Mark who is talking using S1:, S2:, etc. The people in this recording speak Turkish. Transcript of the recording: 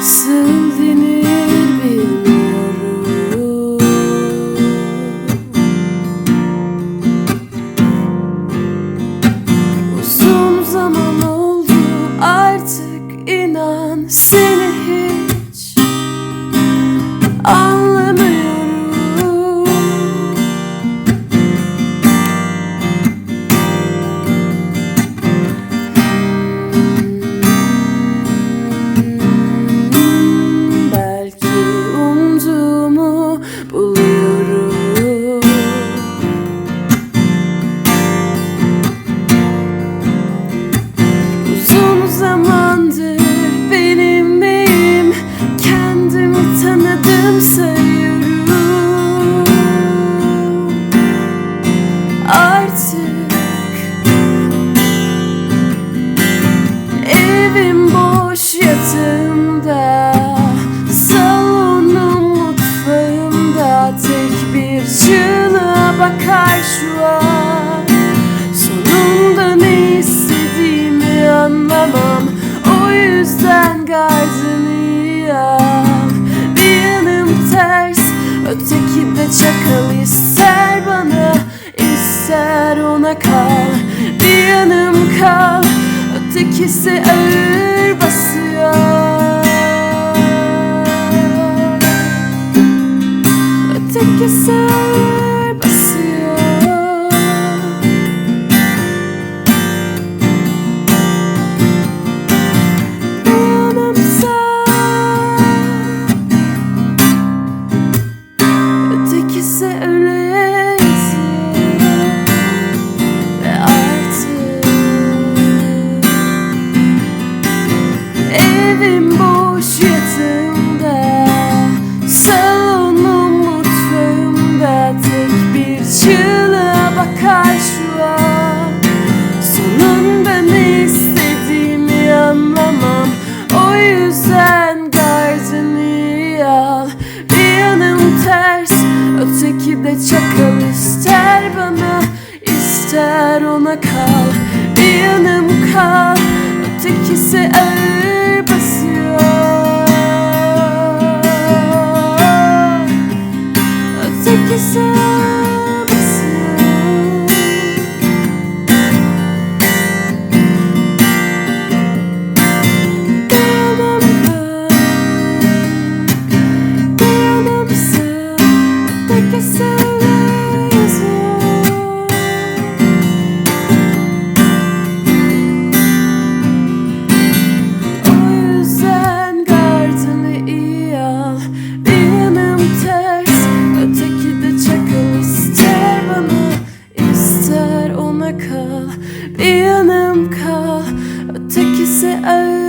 S1: nasıl bilmiyorum. Uzun zaman oldu artık inan şu an Sonunda ne istediğimi anlamam. O yüzden gardını al Bir yanım ters Öteki de çakal ister bana ister ona kal. Bir yanım kal Ötekisi ağır basıyor. Ötekisi ağır ve çakal ister bana ister ona kal. Bir yanım kal ötekisi ağır basıyor. Ötekisi ağır Bir yanım kal Bir yanım sen ötekisi bir yanım kal Ötekisi öl